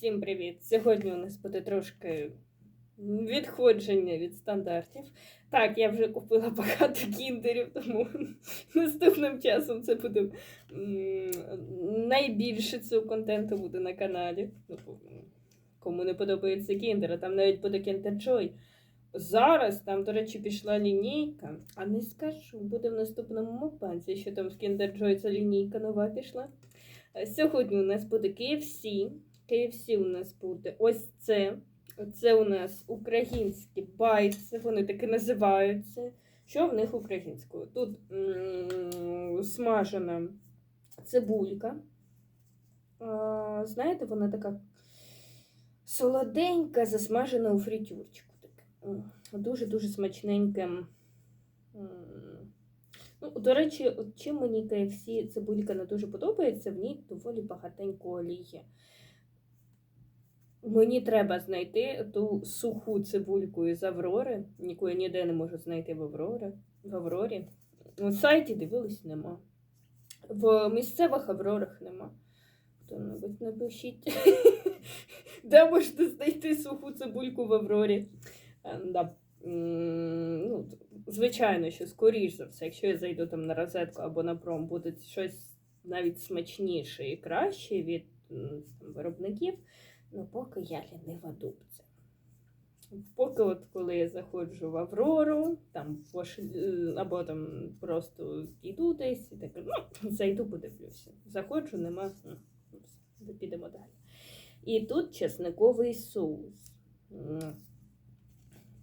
Всім привіт! Сьогодні у нас буде трошки відходження від стандартів. Так, я вже купила багато кіндерів, тому наступним часом це буде найбільше цього контенту буде на каналі. Ну, Кому не подобається кіндер, а там навіть буде кіндер Joy. Зараз там, до речі, пішла лінійка, а не скажу, буде в наступному мукбанці, що там в Kinder Joy ця лінійка нова пішла. Е, Сьогодні у нас буде KFC. KFC у нас буде ось це. Це у нас українські байці, вони таки називаються. Що в них українською? Тут смажена цибулька. А, знаєте, вона така солоденька, засмажена у фритюрчику. Дуже-дуже смачненьке. Ну, до речі, от чим мені KFC цибулька не дуже подобається, в ній доволі багатенько олії. Мені треба знайти ту суху цибульку із Аврори, яку я ніде не можу знайти в Аврорі. В Аврорі. На сайті дивились, нема. В місцевих Аврорах нема. Хто-небудь напишіть. Де можете знайти суху цибульку в Аврорі? Е. Ну, звичайно, що скоріш за все, якщо я зайду там на розетку або на пром, буде щось навіть смачніше і краще від там, виробників. Ну, поки я лінива дубця. Поки от коли я заходжу в Аврору, там або там просто йду десь і так, ну, зайду, подивлюся. Заходжу, нема. ну, Підемо далі. І тут чесниковий соус.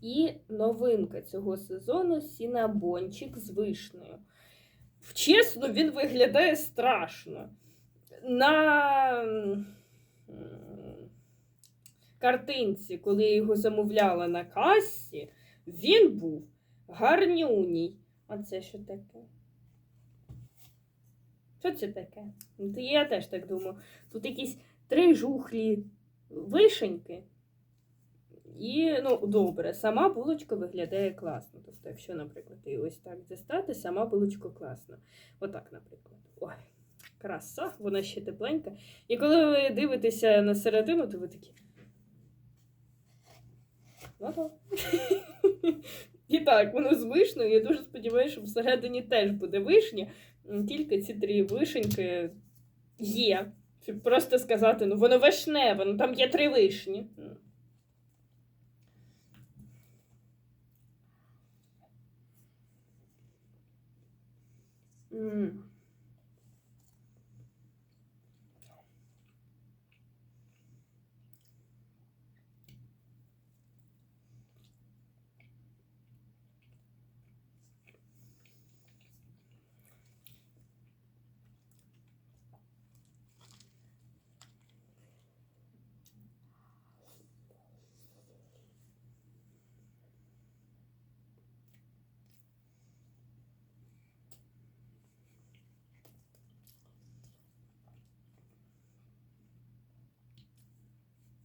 І новинка цього сезону сінабончик з вишнею. Чесно, він виглядає страшно. На картинці, коли я його замовляла на касі, він був гарнюній. А це що таке? Що це таке? Ну, Я теж так думаю. Тут якісь три жухлі вишеньки. І, ну, добре, сама булочка виглядає класно. Тобто, якщо, наприклад, її ось так дістати, сама булочка класна. Отак, наприклад. Ой, краса, вона ще тепленька. І коли ви дивитеся на середину, то ви такі. І так, воно з вишнею. Я дуже сподіваюся, що всередині теж буде вишня. Тільки ці три вишеньки є. Щоб просто сказати, ну воно вишневе, ну там є три вишні. М.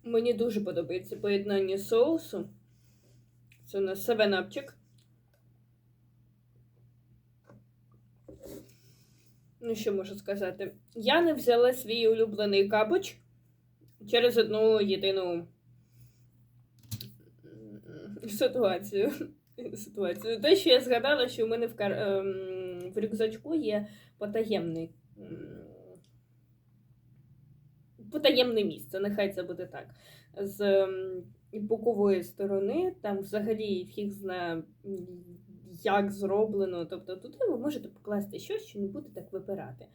Мені дуже подобається поєднання соусу. Це у нас севенапчик. Ну, що можу сказати? Я не взяла свій улюблений кабоч через одну єдину ситуацію. ситуацію. Те, що я згадала, що у мене в, кар... ем, в рюкзачку є потаємний. Потаємне місце, нехай це буде так. З ем, бокової сторони, там взагалі фіг знає, як зроблено. Тобто туди ви можете покласти щось, що не буде так випирати.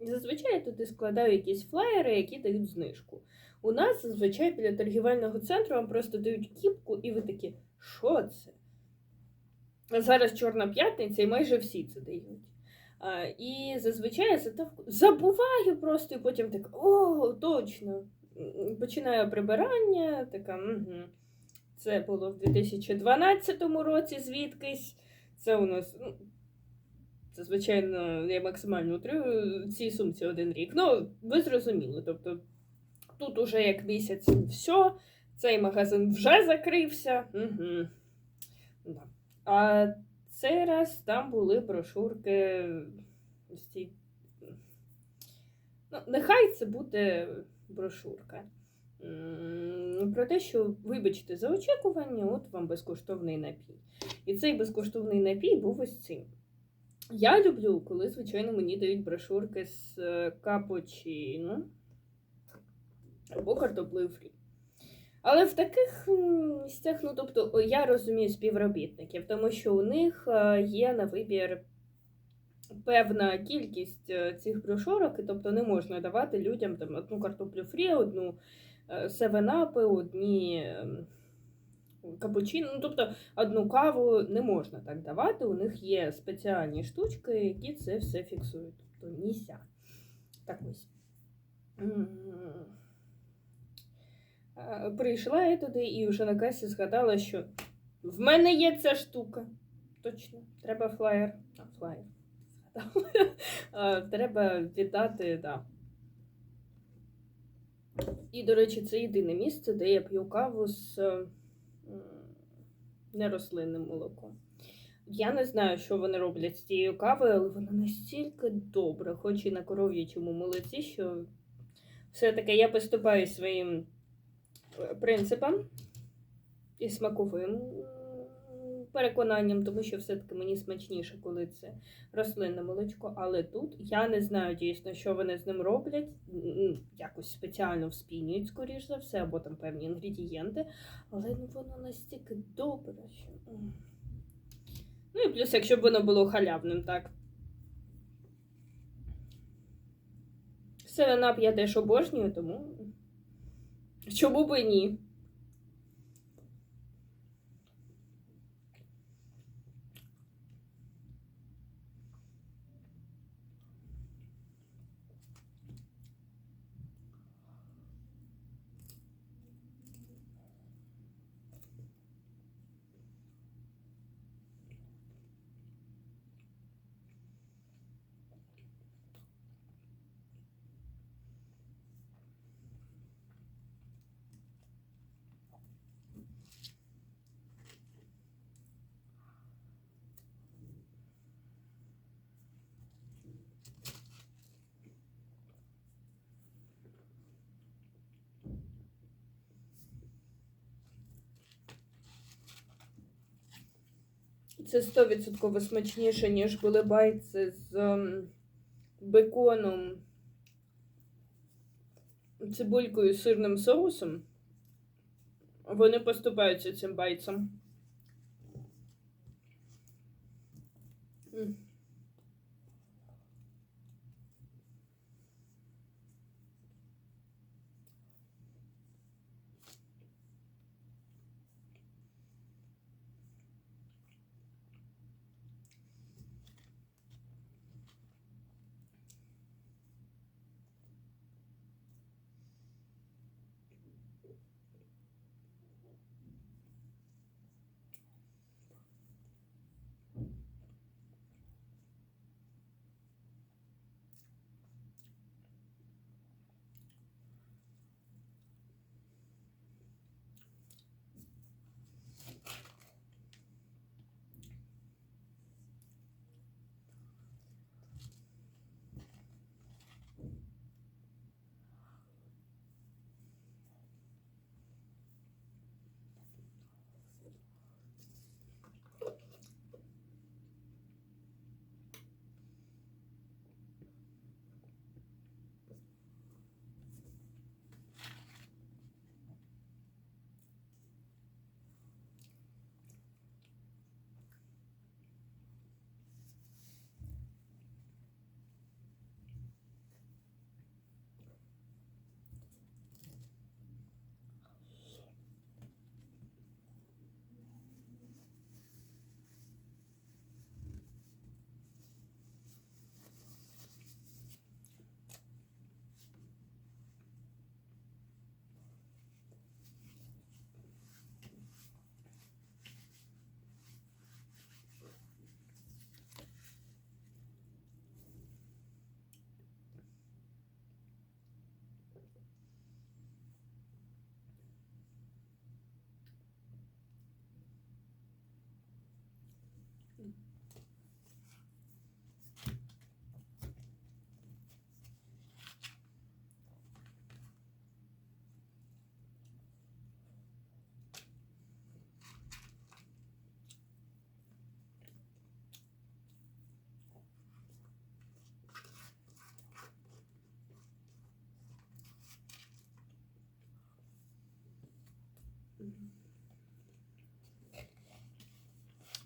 Зазвичай я туди складаю якісь флаєри, які дають знижку. У нас зазвичай біля торгівельного центру вам просто дають кіпку, і ви такі, що це? Зараз Чорна п'ятниця, і майже всі це дають. І зазвичай я забуваю просто, і потім так, о, точно. Починаю прибирання, така. Угу. Це було в 2012 році звідкись. Це у нас. Ну, це, звичайно, я максимально утримую цій сумці один рік. Ну, ви зрозуміли. Тобто, тут уже як місяць все, цей магазин вже закрився. Угу. Да. А цей раз там були брошурки. Ну, нехай це буде брошурка. Про те, що, вибачте за очікування, от вам безкоштовний напій. І цей безкоштовний напій був ось цим. Я люблю, коли, звичайно, мені дають брошурки з е, капучино або картоплею фрі. Але в таких місцях, ну тобто, я розумію співробітників, тому що у них е, є на вибір певна кількість е, цих брошурок, і тобто не можна давати людям там одну картоплю фрі, одну е, севенапи, одні ем, капучино. Ну, тобто одну каву не можна так давати. У них є спеціальні штучки, які це все фіксують. Тобто ніся. Так ось. Е, Прийшла я туди і вже на касі згадала, що в мене є ця штука. Точно, треба флаєр. А, флаєр. Е, Треба віддати, да. І, до речі, це єдине місце, де я п'ю каву з нерослинним молоком. Я не знаю, що вони роблять з цією кавою, але вона настільки добра, хоч і на коров'ячому молоці, що все-таки я поступаю своїм принципам і смаковим переконанням, тому що все-таки мені смачніше, коли це рослинне молочко. Але тут я не знаю дійсно, що вони з ним роблять. Якось спеціально вспінюють, скоріш за все, або там певні інгредієнти. Але ну, воно настільки добре, що. Ну і плюс, якщо б воно було халявним, так. Севенап я теж обожнюю, тому. Чому би ні? Це 100% смачніше, ніж були байці з ем, беконом, цибулькою сирним соусом. Вони поступаються цим байцем.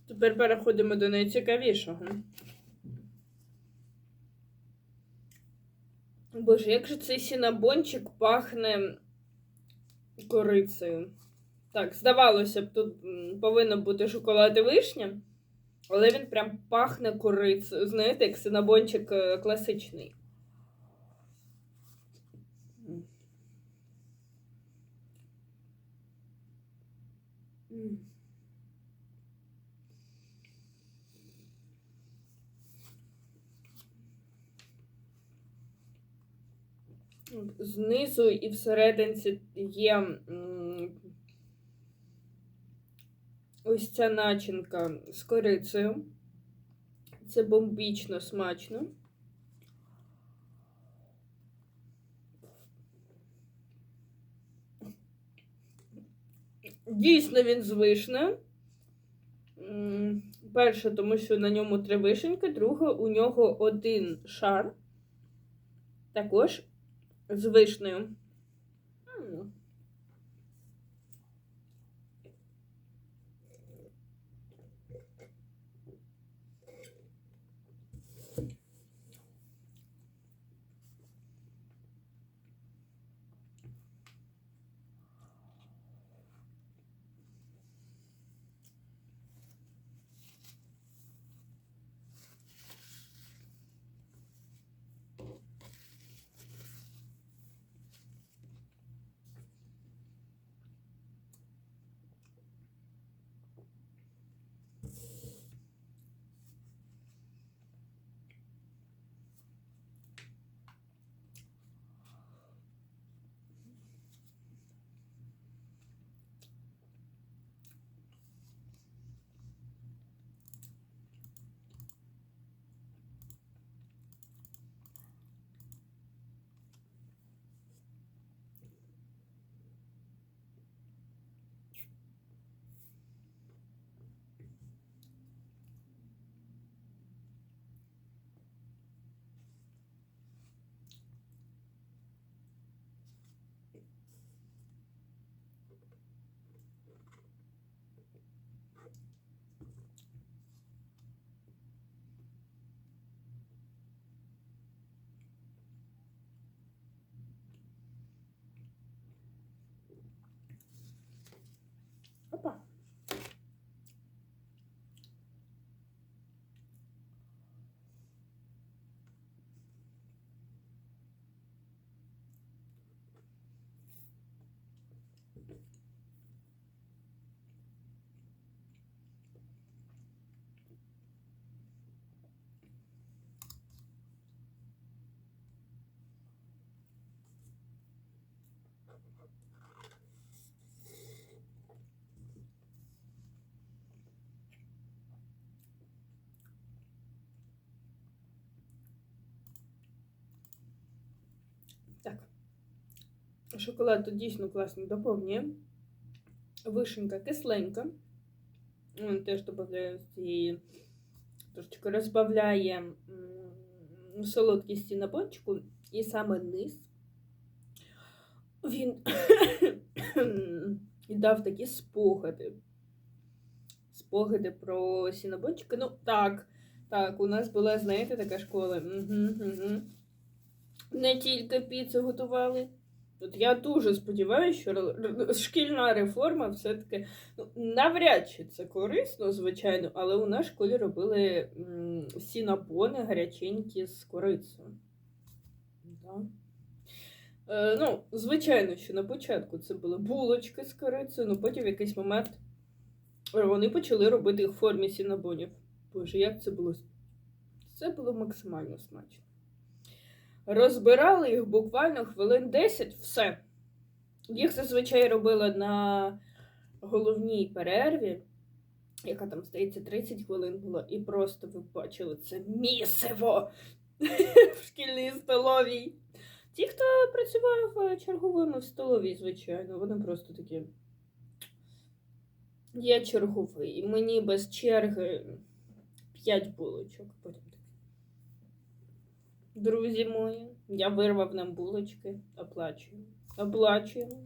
Тепер переходимо до найцікавішого. Боже, як же цей сінабончик пахне корицею. Так, здавалося б, тут повинно бути шоколад і вишня, але він прям пахне корицею. Знаєте, як синабончик е, класичний. М. Знизу і всерединці є ось ця начинка з корицею. Це бомбічно смачно. Дійсно, він з вишнею. Перше, тому що на ньому три вишеньки, друге, у нього один шар. Також з вишнею. М. Опа. Так. Шоколад тут дійсно класно доповнює. Вишенька кисленька. Він теж додає цієї, трошечки розбавляє солодкість на бончику. І саме низ він дав такі спогади. Спогади про сінабончики. Ну, так, так, у нас була, знаєте, така школа. Угу, угу. Не тільки піцу готували. От я дуже сподіваюся, що шкільна реформа все-таки ну, навряд чи це корисно, звичайно, але у нас в школі робили м, сінабони гаряченькі з корицею. Да. Е, ну, звичайно, що на початку це були булочки з корицею, ну потім в якийсь момент вони почали робити їх в формі сінабонів. Боже, як це було? Це було максимально смачно. Розбирали їх буквально хвилин 10, все. Їх зазвичай робили на головній перерві, яка там, здається, 30 хвилин була, і просто ви бачили це місиво в шкільній столовій. Ті, хто працював черговими в столовій, звичайно, вони просто такі. Я черговий, мені без черги 5 булочок. Потім. Друзі мої, я вирвав нам булочки, Оплачуємо. Оплачуємо.